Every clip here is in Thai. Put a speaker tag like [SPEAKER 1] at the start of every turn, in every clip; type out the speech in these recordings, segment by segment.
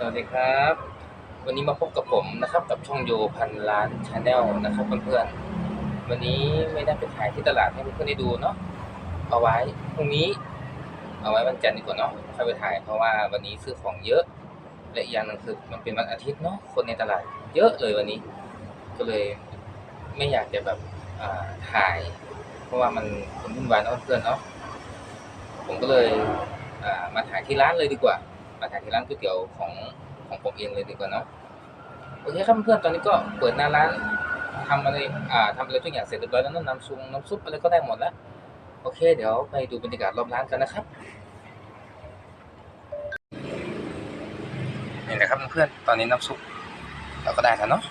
[SPEAKER 1] สวัสดีครับ วันนี้มาพบกับผมนะครับ กับช่องโยพันล้านชาแนลนะครับเพื่อนๆวันนี้ไม่ได้ไปถ่ายที่ตลาดให้เพื่อนๆได้ดูเนาะเอาไว้พรุ่งนี้ เอาไว้วันจันทร์ดีกว่าเนาะค่อยไปถ่ายเพราะว่าวันนี้ซื้อของเยอะ และอีกอย่างหนึงคือมันเป็นวันอาทิตย์เนาะคนในตลาดเยอะเลยวันนี้ ก็เลยไม่อยากจะแบบถ่าย เพราะว่ามันคนวุ่นวายเนาะเพื่อนเนาะผมก็เลยมาถ่ายที่ร้านเลยดีกว่า มาถ่ายที่ร้านก๋วยเตี๋ยวของของผมเองเลยดีกว่าเนาะโอเคครับเพื่อนๆตอนนี้ก็เปิดหน้าร้านทำอะไรอ่าทำอะไรทุกอย่างเสร็จเรียบร้อยแล้วน้ำซุปน้ำซุปอะไรก็ได้หมดแล้วโอเค เดี๋ยวไปดูบรรยากาศรอบร้านกันนะครับนี่นะครับเพื่อนๆตอนนี้น้ำซุปเราก็ได้แล้วเนาะ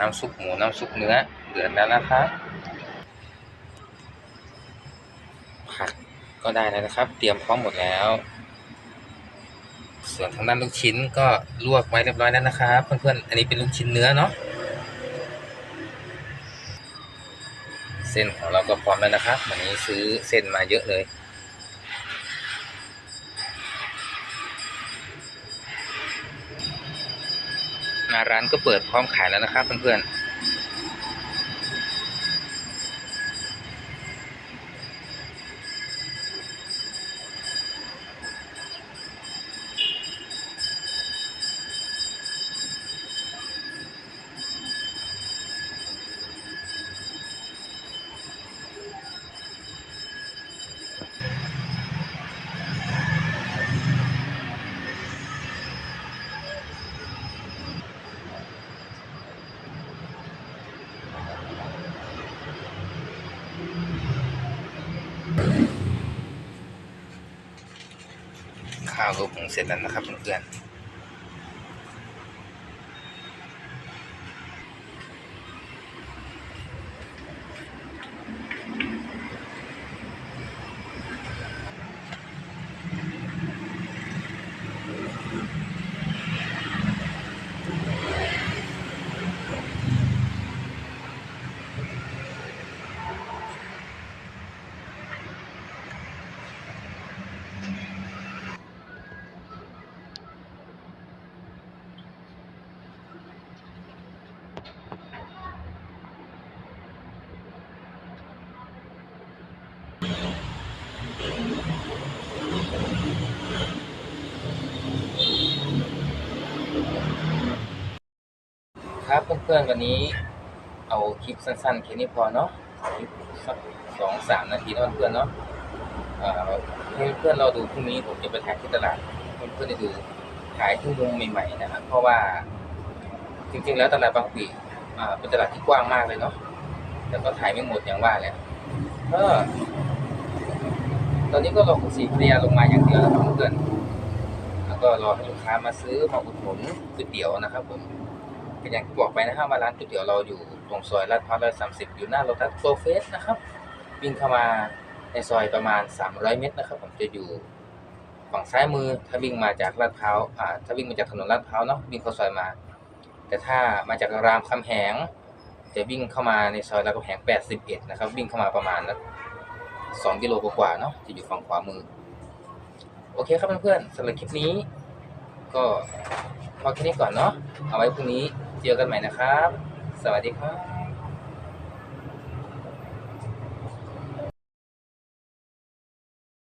[SPEAKER 1] น้ำซุปหมูน้ำซุปเนื้อเดือดแล้วนะครับ ผั ก็ได้แล้วนะครับ เตรียมพร้อมหมดแล้ว ส่วนทางด้านลูกชิ้นก็ลวกไว้เรียบร้อยแล้วนะครับเพื่อนๆอันนี้เป็นลูกชิ้นเนื้อเนาะเส้นของเราก็พร้อมแล้วนะครับวันนี้ซื้อเส้นมาเยอะเลยร้านก็เปิดพร้อมขายแล้วนะครับเพื่อนๆ ข้าวก็หุงเสร็จแล้วนะครับเพื่อนๆ ครับเพื่อนๆวันนี้เอาคลิปสั้นๆแค่นี้พอเนาะคลิปสักสองสามนาทีเนะเพื่อนๆเนาะเอ่อให้เพื่อนเราดูพรุ่งนี้ผมจะไปถ่ายที่ตลาดเพื่อนๆได้ดูถ่ายที่มุมใหม่ๆนะครับเพราะว่าจริงๆแล้วตลาดบางปีเป็นตลาดที่กว้างมากเลยเนาะแต่ก็ถ่ายไม่หมดอย่างว่าแหละก็ ตอนนี้ก็รอคุณสีภรรยาลงมาอย่างเดียวแล้วครับเพื่อนแล้วก็รอให้ลูกค้ามาซื้อมาอุดหนุนก๋วยเตี๋ยวนะครับผมก็นอย่างที่บอกไปนะครับว่าร้านก๋วยเตี๋ยวเราอยู่ตรงซอยลาดพร้าวร้อยสามสิบอยู่หน้าโลตัสโปรเฟสนะครับวิ่งเข้ามาในซอยประมาณ 300 เมตรนะครับ ผมจะอยู่ฝั่งซ้ายมือถ้าวิ่งมาจากลาดพร้าวอ่าถ้าวิ่งมาจากถนนลาดพร้าวเนาะวิ่งเข้าซอยมา แต่ถ้ามาจากรามคำแหง จะวิ่งเข้ามาในซอยรามคำแหง 81 นะครับ วิ่งเข้ามาประมาณ 2กิโลกว่าเนาะจะอยู่ฝั่งขวามือ โอเคครับเพื่อนๆสำหรับคลิปนี้ ก็พอแค่นี้ก่อนเนาะเอาไว้พรุ่งนี้เจอกันใหม่นะครับ สวัสดีครับ